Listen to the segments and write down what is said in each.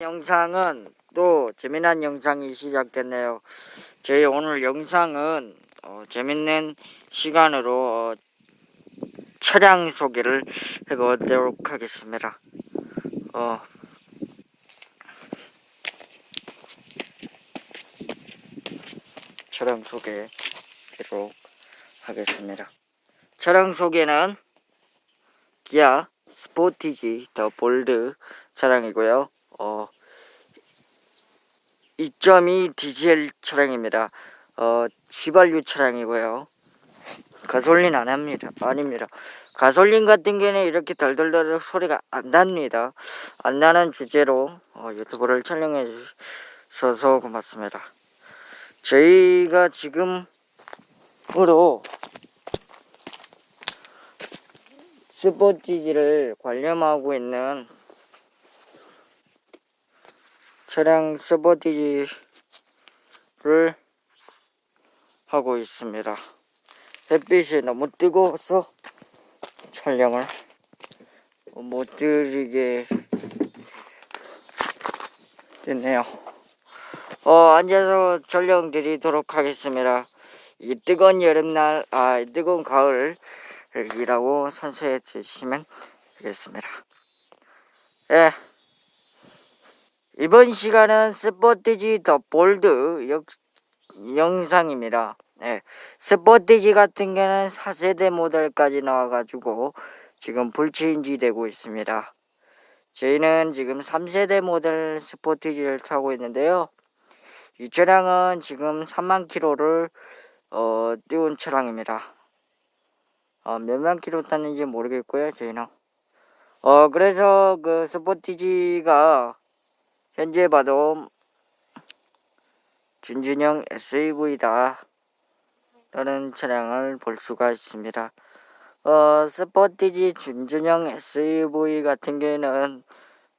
영상은 또 재미난 영상이 시작됐네요. 저희 오늘 영상은 어, 재밌는 시간으로 어, 차량 소개를 해보도록 하겠습니다. 어, 차량 소개하도록 하겠습니다. 차량 소개는 기아 스포티지 더 볼드 차량이고요. 어, 2.2 디젤 차량입니다. 어, 휘발유 차량이고요. 가솔린 안 합니다. 아닙니다. 가솔린 같은 경우는 이렇게 덜덜덜 소리가 안 납니다. 안 나는 주제로 어, 유튜브를 촬영해 주셔서 고맙습니다. 저희가 지금으로 스포티지를 관련하고 있는 차량 스포티지를 하고 있습니다. 햇빛이 너무 뜨거워서 촬영을 못 드리게 됐네요. 어, 앉아서 촬영 드리도록 하겠습니다. 이 뜨거운 여름날, 아, 뜨거운 가을이라고 선서해 주시면 되겠습니다. 예. 이번 시간은 스포티지 더 볼드 역, 영상입니다. 예. 스포티지 같은 경우는 4세대 모델까지 나와가지고 지금 불체인지 되고 있습니다. 저희는 지금 3세대 모델 스포티지를 타고 있는데요. 이 차량은 지금 3만 킬로를 어, 띄운 차량입니다. 어, 몇만 킬로 탔는지 모르겠고요. 저희는. 어, 그래서 그 스포티지가 현재 봐도 준준형 SUV다 라는 차량을 볼 수가 있습니다. 어, 스포티지 준준형 SUV 같은 경우에는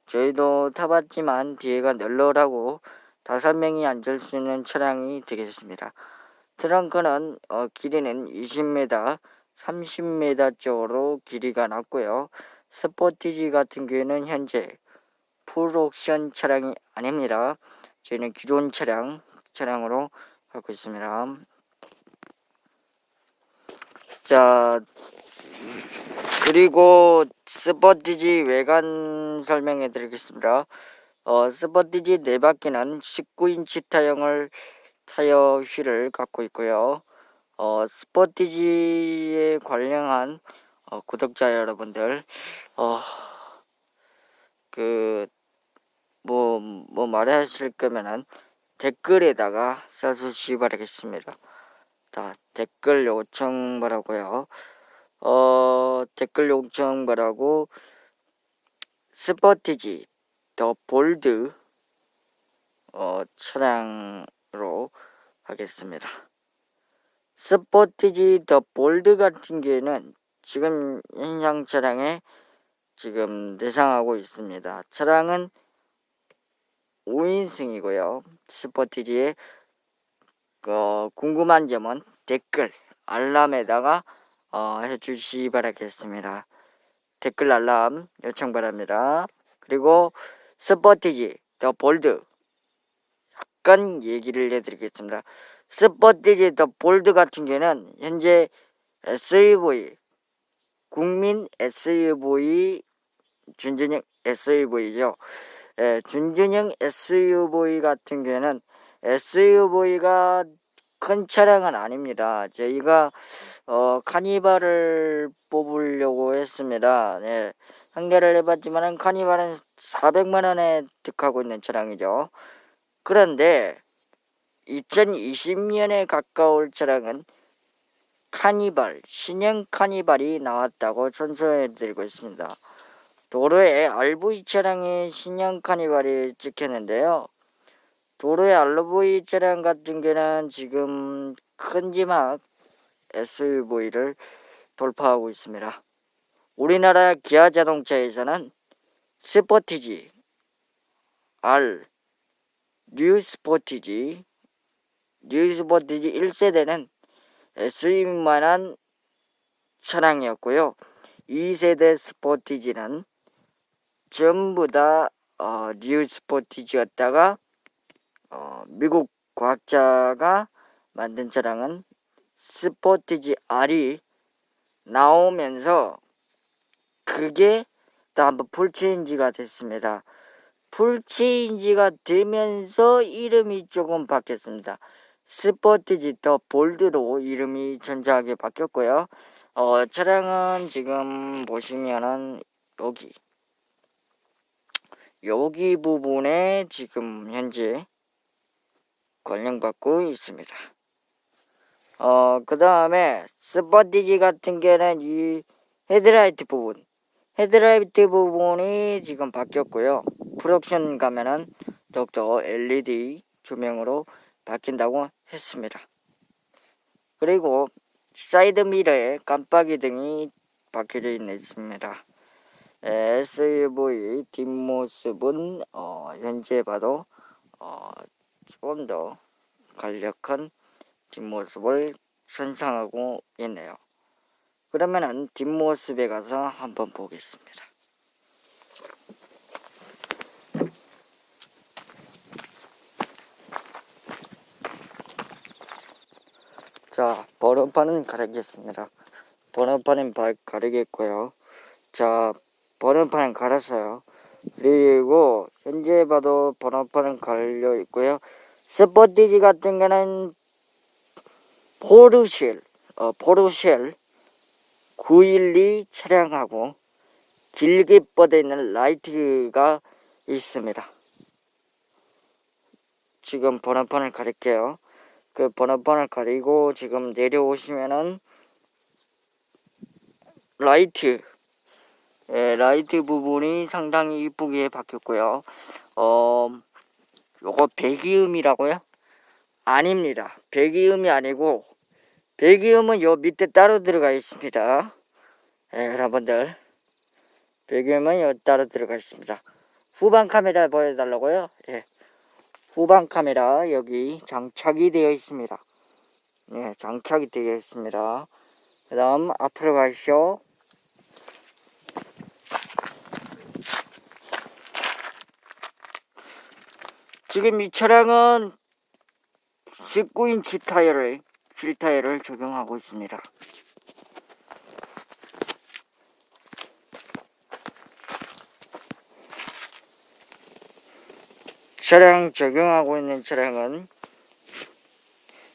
저희도 타봤지만 뒤에가 널널하고 다섯 명이 앉을 수 있는 차량이 되겠습니다. 트렁크는 어, 길이는 20m, 30m 쪽으로 길이가 낮고요. 스포티지 같은 경우에는 현재 풀옵션 차량이 아닙니다. 저희는 기존 차량 차량으로 갖고 있습니다. 자 그리고 스포티지 외관 설명해 드리겠습니다. 어, 스포티지 네 바퀴는 19인치 타형을 타이어 휠을 갖고 있고요. 어, 스포티지에 관련한 어, 구독자 여러분들 어, 그 뭐, 뭐 말하실 거면은 댓글에다가 써주시기 바라겠습니다. 자, 댓글 요청 바라고요. 어, 댓글 요청 바라고 스포티지 더 볼드 어, 차량으로 하겠습니다. 스포티지 더 볼드 같은 경우에는 지금 현장 차량에 지금 대상하고 있습니다. 차량은 5인승이고요. 스포티지에 어, 궁금한 점은 댓글 알람에다가 어, 해주시 바라겠습니다. 댓글 알람 요청 바랍니다. 그리고 스포티지 더 볼드 약간 얘기를 해드리겠습니다. 스포티지 더 볼드 같은 경우는 현재 SUV 국민 SUV 준준형 SUV죠. 예, 준준형 SUV 같은 경우에는 SUV가 큰 차량은 아닙니다. 저희가 어, 카니발을 뽑으려고 했습니다. 네, 상대를 해봤지만 카니발은 400만 원에 득하고 있는 차량이죠. 그런데 2020년에 가까울 차량은 카니발, 신형 카니발이 나왔다고 전수해드리고 있습니다. 도로에 RV 차량의 신형 카니발이 찍혔는데요. 도로의 RV 차량 같은 경우는 지금 큰지막 SUV를 돌파하고 있습니다. 우리나라 기아 자동차에서는 스포티지 R, 뉴 스포티지, 뉴 스포티지 1세대는 SUV만한 차량이었고요. 2세대 스포티지는 전부 다 어, 뉴 스포티지였다가 어, 미국 과학자가 만든 차량은 스포티지 R이 나오면서 그게 또 한번 풀체인지가 됐습니다. 풀체인지가 되면서 이름이 조금 바뀌었습니다. 스포티지 더 볼드로 이름이 전자하게 바뀌었고요. 어, 차량은 지금 보시면은 여기 여기 부분에 지금 현재 관련받고 있습니다. 어, 그 다음에 스포티지 같은 경우는 이 헤드라이트 부분 헤드라이트 부분이 지금 바뀌었고요. 프로덕션 가면은 더욱더 LED 조명으로 바뀐다고 했습니다. 그리고 사이드 미러에 깜빡이 등이 박혀져 있습니다. SUV 뒷모습은 어, 현재 봐도 어, 조금 더 간략한 뒷모습을 선상하고 있네요. 그러면은 뒷모습에 가서 한번 보겠습니다. 자, 번호판은 가리겠습니다. 번호판은 바- 가리겠고요. 자, 번호판은 갈았어요. 그리고 현재 봐도 번호판은 갈려 있고요. 스포티지 같은 거는 포르쉘, 어, 포르쉘 912 차량하고 길게 뻗어 있는 라이트가 있습니다. 지금 번호판을 가릴게요. 그 번호판을 가리고 지금 내려오시면은 라이트 예, 라이트 부분이 상당히 이쁘게 바뀌었고요. 어, 요거 배기음이라고요? 아닙니다. 배기음이 아니고 배기음은 요 밑에 따로 들어가 있습니다. 예, 여러분들 배기음은 요 따로 들어가 있습니다. 후방 카메라 보여달라고요? 예. 후방 카메라 여기 장착이 되어 있습니다. 네, 장착이 되어 있습니다. 그 다음 앞으로 가시죠. 지금 이 차량은 19인치 타이어를 휠 타이어를 적용하고 있습니다. 차량 적용하고 있는 차량은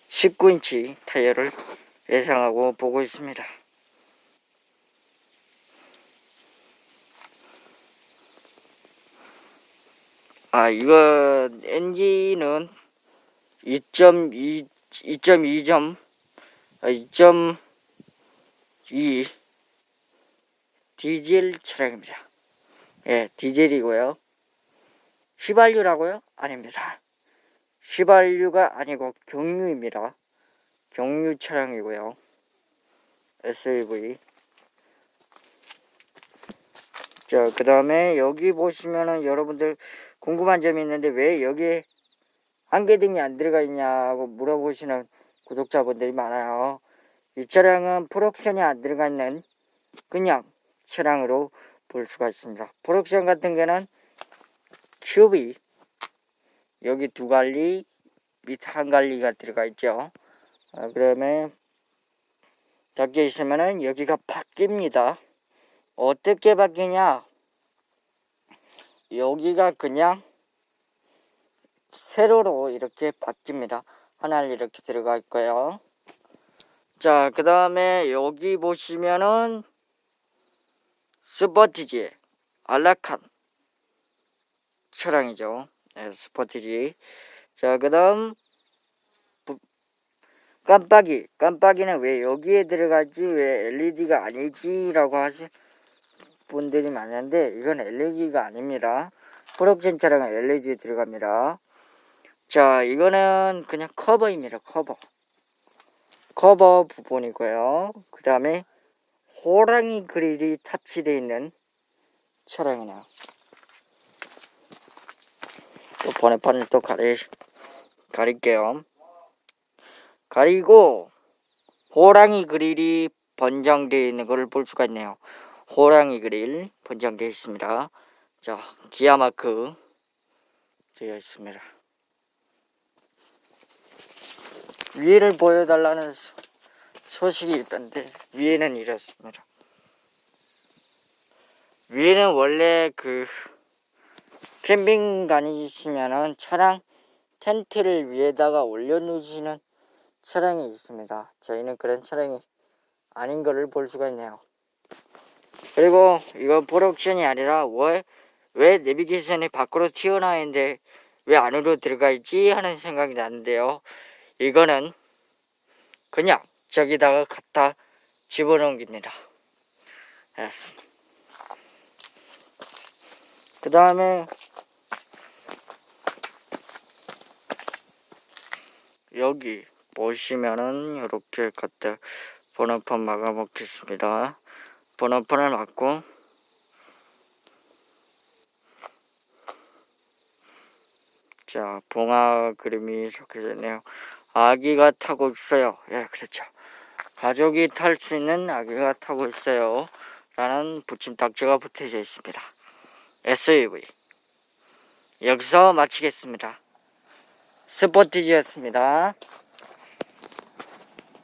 19인치 타이어를 예상하고 보고 있습니다. 아, 이거 엔진은 2.2 2.2점 아, 2.2 디젤 차량입니다. 예, 디젤이고요. 휘발유라고요? 아닙니다. 휘발유가 아니고 경유입니다. 경유 차량이고요. SUV. 자, 그 다음에 여기 보시면은 여러분들 궁금한 점이 있는데 왜 여기에 안개등이 안 들어가 있냐고 물어보시는 구독자분들이 많아요. 이 차량은 프로옵션이 안 들어가 있는 그냥 차량으로 볼 수가 있습니다. 프로옵션 같은 경우는 큐비 여기 두 갈리 밑 한 갈리가 들어가 있죠. 아, 그다음에 닫혀 있으면은 여기가 바뀝니다. 어떻게 바뀌냐? 여기가 그냥 세로로 이렇게 바뀝니다. 하나를 이렇게 들어가 있고요. 자, 그 다음에 여기 보시면은 스포티지 알라칸 차량이죠. 네, 스포티지. 자, 그 다음 깜빡이. 깜빡이는 왜 여기에 들어가지? 왜 LED가 아니지? 라고 하실 분들이 많은데 이건 LED가 아닙니다. 프로덕션 차량은 LED에 들어갑니다. 자, 이거는 그냥 커버입니다. 커버. 커버 부분이고요. 그 다음에 호랑이 그릴이 탑재되어 있는 차량이네요. 또 번외판을 또 가리, 가릴게요. 가리고 호랑이 그릴이 번장되어 있는 것을 볼 수가 있네요. 호랑이 그릴 번장되어 있습니다. 자, 기아 마크 되어 있습니다. 위를 보여달라는 소- 소식이 있던데 위에는 이렇습니다. 위에는 원래 그 캠핑 다니시면은 차량 텐트를 위에다가 올려놓으시는 차량이 있습니다. 저희는 그런 차량이 아닌 것을 볼 수가 있네요. 그리고 이거 프로옵션이 아니라 왜, 왜 내비게이션이 밖으로 튀어나와 있는데 왜 안으로 들어가 있지 하는 생각이 나는데요. 이거는 그냥 저기다가 갖다 집어넣은 겁니다. 예. 그 다음에 여기 보시면은 이렇게 갖다 번호판 막아 먹겠습니다. 번호판을 막고 자 봉화 그림이 적혀져 있네요. 아기가 타고 있어요. 예, 그렇죠. 가족이 탈 수 있는 아기가 타고 있어요. 라는 붙임 딱지가 붙여져 있습니다. SUV. 여기서 마치겠습니다. 스포티지였습니다.